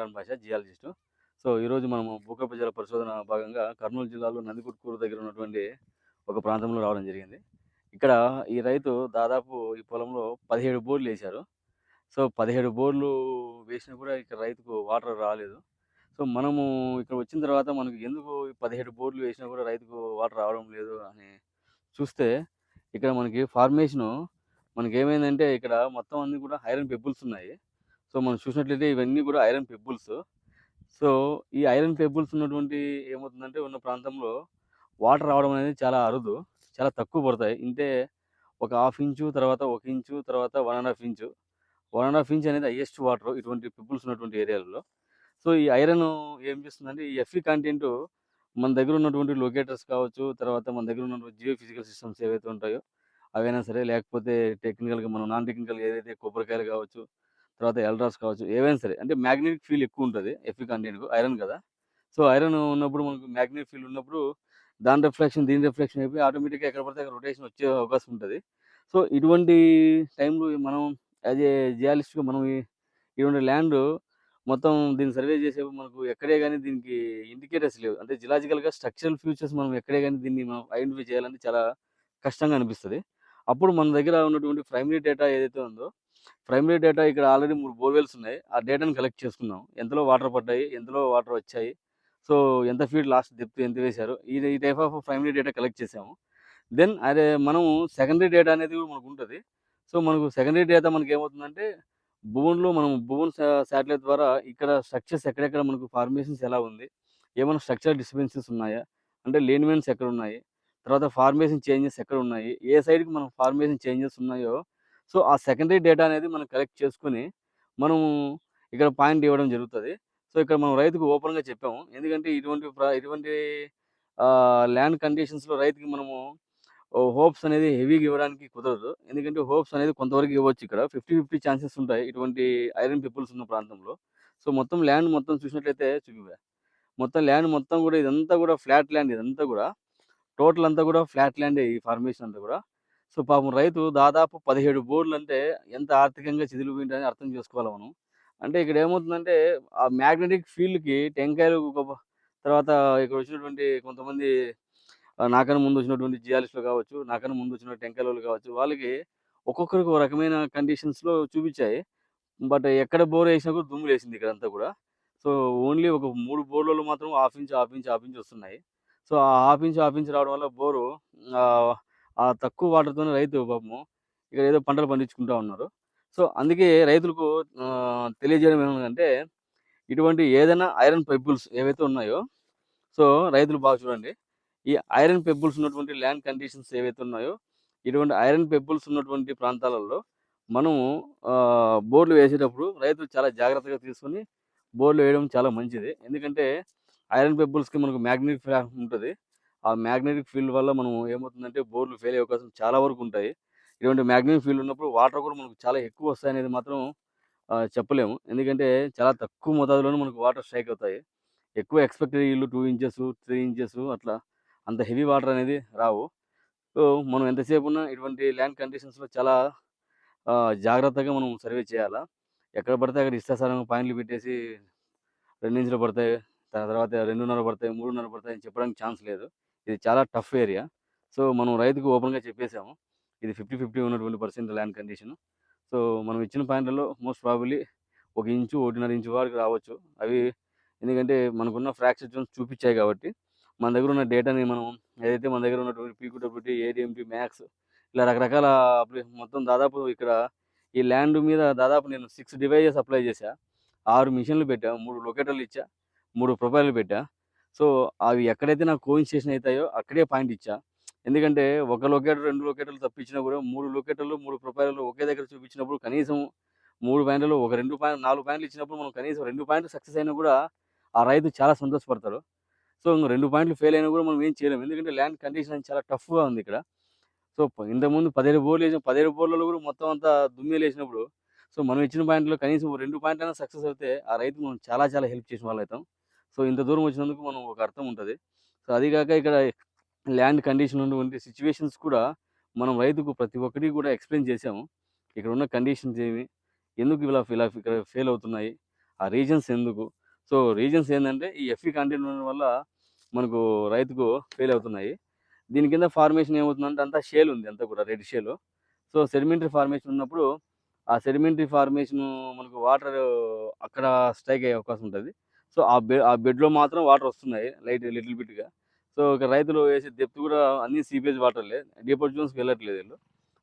ఇమ్రాన్ భాష geologist. So ఈరోజు మనము భూగర్భ జల పరిశోధన భాగంగా కర్నూలు జిల్లాలో నందికుట్కూరు దగ్గర ఉన్నటువంటి ఒక ప్రాంతంలో రావడం జరిగింది. ఇక్కడ ఈ రైతు దాదాపు ఈ పొలంలో పదిహేడు బోర్లు వేశారు. సో పదిహేడు బోర్లు వేసినా కూడా ఇక్కడ రైతుకు వాటర్ రాలేదు. సో మనము ఇక్కడ వచ్చిన తర్వాత మనకు ఎందుకు పదిహేడు బోర్లు వేసినా కూడా రైతుకు వాటర్ రావడం లేదు అని చూస్తే ఇక్కడ మనకి ఫార్మేషను మనకి ఏమైందంటే ఇక్కడ మొత్తం అన్ని కూడా ఐరన్ పెబుల్స్ ఉన్నాయి. సో మనం చూసినట్లయితే ఇవన్నీ కూడా ఐరన్ పెబుల్స్. సో ఈ ఐరన్ పెబుల్స్ ఉన్నటువంటి ఏమవుతుందంటే ఉన్న ప్రాంతంలో వాటర్ రావడం అనేది చాలా అరుదు చాలా తక్కువ పడతాయి. ఇంతే ఒక హాఫ్ ఇంచు తర్వాత ఒక ఇంచు తర్వాత one and half inch. One and half inch అనేది హైయెస్ట్ వాటర్ ఇటువంటి పెబుల్స్ ఉన్నటువంటి ఏరియాలలో. సో ఈ ఐరన్ ఏం చేస్తుందంటే ఈ ఎఫ్ఈ కంటెంట్ మన దగ్గర ఉన్నటువంటి లొకేటర్స్ కావచ్చు తర్వాత మన దగ్గర ఉన్నటువంటి జియో ఫిజికల్ సిస్టమ్స్ ఏవైతే ఉంటాయో అవైనా సరే లేకపోతే టెక్నికల్గా మనం నాన్ టెక్నికల్ ఏదైతే కొబ్బరికాయలు కావచ్చు తర్వాత ఎల్డ్రాస్ కావచ్చు ఏవైనా సరే. అంటే మ్యాగ్నెటిక్ ఫీల్ ఎక్కువ ఉంటుంది ఎఫీ కంటెంట్ ఐరన్ కదా. సో ఐరన్ ఉన్నప్పుడు మనకు మ్యాగ్నెటిక్ ఫీల్ ఉన్నప్పుడు దాని రిఫ్లెక్షన్ దీని రిఫ్లెక్షన్ అయిపోయి ఆటోమేటిక్గా ఎక్కడ పడితే అక్కడ రొటేషన్ వచ్చే అవకాశం ఉంటుంది. సో ఇటువంటి టైంలో మనం యాజ్ ఏ జియాలిస్ట్గా మనం ఇటువంటి ల్యాండ్ మొత్తం దీన్ని సర్వే చేసేప్పుడు మనకు ఎక్కడే కానీ దీనికి ఇండికేటర్స్ లేవు. అంటే జిలాజికల్గా స్ట్రక్చరల్ ఫ్యూచర్స్ మనం ఎక్కడే కానీ దీన్ని మనం ఐడెంటిఫై చేయాలంటే చాలా కష్టంగా అనిపిస్తుంది. అప్పుడు మన దగ్గర ఉన్నటువంటి ప్రైమరీ డేటా ఏదైతే ఉందో ప్రైమరీ డేటా ఇక్కడ ఆల్రెడీ మూడు బోర్వెల్స్ ఉన్నాయి. ఆ డేటాను కలెక్ట్ చేసుకున్నాం ఎంతలో వాటర్ పడ్డాయి ఎంతలో వాటర్ వచ్చాయి సో ఎంత ఫీడ్ లాస్ట్ డెప్త్ ఎంత వేశారు ఈ ఈ type of primary data collect చేసాము. దెన్ అదే మనము సెకండరీ డేటా అనేది కూడా మనకు ఉంటుంది. సో మనకు సెకండరీ డేటా మనకి ఏమవుతుందంటే భువన్లో మనం భువన్ శాటిలైట్ ద్వారా ఇక్కడ స్ట్రక్చర్స్ ఎక్కడెక్కడ మనకు ఫార్మేషన్స్ ఎలా ఉంది ఏమైనా స్ట్రక్చర్ డిస్టర్బెన్సెస్ ఉన్నాయా అంటే లేనిమెంట్స్ ఎక్కడ ఉన్నాయి తర్వాత ఫార్మేషన్ చేంజెస్ ఎక్కడ ఉన్నాయి ఏ సైడ్కి మనం ఫార్మేషన్ చేంజెస్ ఉన్నాయో సో ఆ సెకండరీ డేటా అనేది మనం కలెక్ట్ చేసుకొని మనము ఇక్కడ పాయింట్ ఇవ్వడం జరుగుతుంది. సో ఇక్కడ మనం రైతుకు ఓపెన్గా చెప్పాము. ఎందుకంటే ఇటువంటి ప్ర- ఇటువంటి ల్యాండ్ కండిషన్స్లో రైతుకి మనము హోప్స్ అనేది హెవీగా ఇవ్వడానికి కుదరదు. ఎందుకంటే హోప్స్ అనేది కొంతవరకు ఇవ్వచ్చు ఇక్కడ. ఫిఫ్టీ ఫిఫ్టీ ఛాన్సెస్ ఉంటాయి ఇటువంటి ఐరన్ పీపుల్స్ ఉన్న ప్రాంతంలో. సో మొత్తం ల్యాండ్ మొత్తం చూసినట్లయితే చూపివా మొత్తం ల్యాండ్ మొత్తం కూడా ఇదంతా కూడా ఫ్లాట్ ల్యాండ్ ఇదంతా కూడా. టోటల్ అంతా కూడా ఫ్లాట్ ల్యాండ్ ఈ ఫార్మేషన్ అంతా కూడా. సో పాపం రైతు దాదాపు పదిహేడు బోర్డులు అంటే ఎంత ఆర్థికంగా చిదిలిపోయిందని అర్థం చేసుకోవాలి మనం. అంటే ఇక్కడ ఏమవుతుందంటే ఆ మ్యాగ్నెటిక్ ఫీల్డ్కి టెంకాయలు ఒక- తర్వాత ఇక్కడ వచ్చినటువంటి కొంతమంది నాకన్నా ముందు వచ్చినటువంటి జియాలిస్టులు కావచ్చు నాకన్నా ముందు వచ్చిన టెంకాయలు కావచ్చు వాళ్ళకి ఒక్కొక్కరికి ఒక రకమైన కండిషన్స్లో చూపించాయి. బట్ ఎక్కడ బోర్ వేసినా కూడా దుమ్ము లేసింది ఇక్కడ అంతా కూడా. సో ఓన్లీ ఒక మూడు బోర్లలో మాత్రం half inch half inch inch వస్తున్నాయి. సో ఆ హాఫ్ ఇంచ్ ఇంచ్ రావడం వల్ల బోరు ఆ, తక్కువ వాటర్తోనే రైతు పాపము ఇక్కడ ఏదో పంటలు పండించుకుంటా ఉన్నారు. సో అందుకే రైతులకు తెలియజేయడం ఏమంటే ఇటువంటి ఏదైనా ఐరన్ పెబుల్స్ ఏవైతే ఉన్నాయో సో రైతులు బాగా చూడండి. ఈ ఐరన్ పెబ్బుల్స్ ఉన్నటువంటి ల్యాండ్ కండిషన్స్ ఏవైతే ఉన్నాయో ఇటువంటి ఐరన్ పెబ్బుల్స్ ఉన్నటువంటి ప్రాంతాలలో మనము ఆ, బోర్లు వేసేటప్పుడు రైతులు చాలా జాగ్రత్తగా తీసుకొని బోర్లు వేయడం చాలా మంచిది. ఎందుకంటే ఐరన్ పెబుల్స్కి మనకు మ్యాగ్నెటిక్ ఉంటుంది. ఆ మ్యాగ్నెటిక్ ఫీల్డ్ వల్ల మనం ఏమవుతుందంటే బోర్లు ఫెయిల్ అయ్యే అవకాశం చాలా వరకు ఉంటాయి. ఇటువంటి మ్యాగ్నెటిక్ ఫీల్డ్ ఉన్నప్పుడు వాటర్ కూడా మనకు చాలా ఎక్కువ వస్తాయి అనేది మాత్రం చెప్పలేము. ఎందుకంటే చాలా తక్కువ మోతాదులోనే మనకు వాటర్ స్ట్రైక్ అవుతాయి. ఎక్కువ ఎక్స్పెక్టెడ్ ఇల్లు టూ ఇంచెస్ త్రీ ఇంచెస్ అట్లా అంత హెవీ వాటర్ అనేది రావు. సో మనం ఎంతసేపు ఉన్నా ఇటువంటి ల్యాండ్ కండిషన్స్లో చాలా జాగ్రత్తగా మనం సర్వే చేయాలా. ఎక్కడ పడితే అక్కడ ఇష్టాసారంగా పాయింట్లు పెట్టేసి రెండు ఇంచులు పడతాయి దాని తర్వాత రెండున్నర పడతాయి మూడున్నర పడతాయి అని చెప్పడానికి ఛాన్స్ లేదు. ఇది చాలా టఫ్ ఏరియా. సో మనం రైతుకు ఓపెన్గా చెప్పేసాము. ఇది ఫిఫ్టీ ఫిఫ్టీ ఉన్నటువంటి పర్సెంట్ ల్యాండ్ కండిషన్. సో మనం ఇచ్చిన పాయింట్లలో మోస్ట్ ప్రాబబ్లీ ఒక ఇంచు ఒకటిన్నర ఇంచు వరకు రావచ్చు. అవి ఎందుకంటే మనకున్న ఫ్రాక్చర్ జోన్స్ చూపించాయి కాబట్టి మన దగ్గర ఉన్న డేటాని మనం ఏదైతే మన దగ్గర ఉన్నటువంటి పీక్యూడబ్ల్యూటీ ఏడిఎంటీ మ్యాక్స్ ఇలా రకరకాల మొత్తం దాదాపు ఇక్కడ ఈ ల్యాండ్ మీద దాదాపు నేను సిక్స్ డివైజెస్ అప్లై చేశా. ఆరు మిషన్లు పెట్టా మూడు లొకేటర్లు ఇచ్చా మూడు ప్రొఫైల్లు పెట్టా. సో అవి ఎక్కడైతే నాకు కోయిన్స్టేషన్ అవుతాయో అక్కడే పాయింట్ ఇచ్చా. ఎందుకంటే ఒక లొకేటర్ రెండు లొకేటర్లు తప్పించినా కూడా మూడు లొకేటర్లు మూడు ప్రొఫైల్లు ఒకే దగ్గర చూపించినప్పుడు కనీసం మూడు పాయింట్లు ఒక రెండు పాయింట్ నాలుగు పాయింట్లు ఇచ్చినప్పుడు మనం కనీసం రెండు పాయింట్లు సక్సెస్ అయినా కూడా ఆ రైతు చాలా సంతోషపడతారు సో రెండు పాయింట్లు ఫెయిల్ అయినా కూడా మనం ఏం చేయలేము ఎందుకంటే ల్యాండ్ కండిషన్ చాలా టఫ్గా ఉంది ఇక్కడ. సో ఇంతకుముందు పదిహేడు బోర్లు వేసిన పదిహేడు బోర్లలో కూడా మొత్తం అంతా దుమ్మిలు వేసినప్పుడు సో మనం ఇచ్చిన పాయింట్లో కనీసం రెండు పాయింట్లు అయినా సక్సెస్ అయితే ఆ రైతు మనం చాలా చాలా హెల్ప్ చేసిన వాళ్ళు అవుతాం. సో ఇంత దూరం వచ్చినందుకు మనం ఒక అర్థం ఉంటుంది. సో అది కాక ఇక్కడ ల్యాండ్ కండిషన్ ఉన్నటువంటి సిచ్యువేషన్స్ కూడా మనం రైతుకు ప్రతి ఒక్కటి కూడా ఎక్స్ప్లెయిన్ చేసాము ఇక్కడ ఉన్న కండిషన్స్ ఏమి ఎందుకు ఇలా ఇలా ఇక్కడ ఫెయిల్ అవుతున్నాయి ఆ రీజన్స్ ఎందుకు? సో రీజన్స్ ఏంటంటే ఈ ఎఫ్ఈ కంటెంట్ ఉండడం వల్ల మనకు రైతుకు ఫెయిల్ అవుతున్నాయి. దీని కింద ఫార్మేషన్ ఏమవుతుందంటే అంతా షేల్ ఉంది అంతా కూడా red shale. So sedimentary formation ఉన్నప్పుడు ఆ సెడిమెంటరీ ఫార్మేషన్ మనకు వాటర్ అక్కడ స్ట్రైక్ అయ్యే అవకాశం ఉంటుంది. సో ఆ బెడ్ ఆ బెడ్లో మాత్రం వాటర్ వస్తున్నాయి లైట్ లిటిల్ బిట్గా. సో ఒక రైతులు వేసే డెప్త్ కూడా అన్ని సీపేజ్ వాటర్లే డీపర్ జోన్స్కి వెళ్ళట్లేదు వీళ్ళు.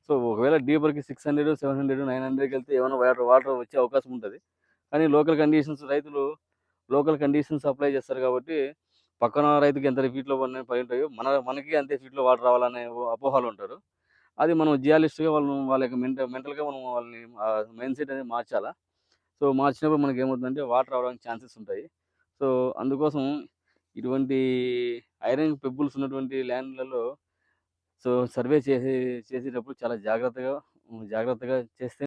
సో ఒకవేళ డీపర్కి six hundred seven hundred nine హండ్రెడ్కి వెళ్తే ఏమైనా వాటర్ వాటర్ వచ్చే అవకాశం ఉంటుంది. కానీ లోకల్ కండిషన్స్ రైతులు లోకల్ కండిషన్స్ అప్లై చేస్తారు కాబట్టి పక్కన రైతుకి ఎంత ఫీట్లో పడిన పడి ఉంటాయో మన మనకి అంతే ఫీట్లో వాటర్ రావాలనే అపోహలు ఉంటారు. అది మనం జియాలిస్ట్గా వాళ్ళు వాళ్ళ యొక్క మెంటల్ మెంటల్గా మనం వాళ్ళని మైండ్ సెట్ అనేది మార్చాలా? సో మార్చినప్పుడు మనకి ఏమవుతుందంటే వాటర్ రావడానికి ఛాన్సెస్ ఉంటాయి. సో అందుకోసం ఇటువంటి ఐరన్ పెబుల్స్ ఉన్నటువంటి ల్యాండ్లలో సో సర్వే చేసే చేసేటప్పుడు చాలా జాగ్రత్తగా జాగ్రత్తగా చేస్తే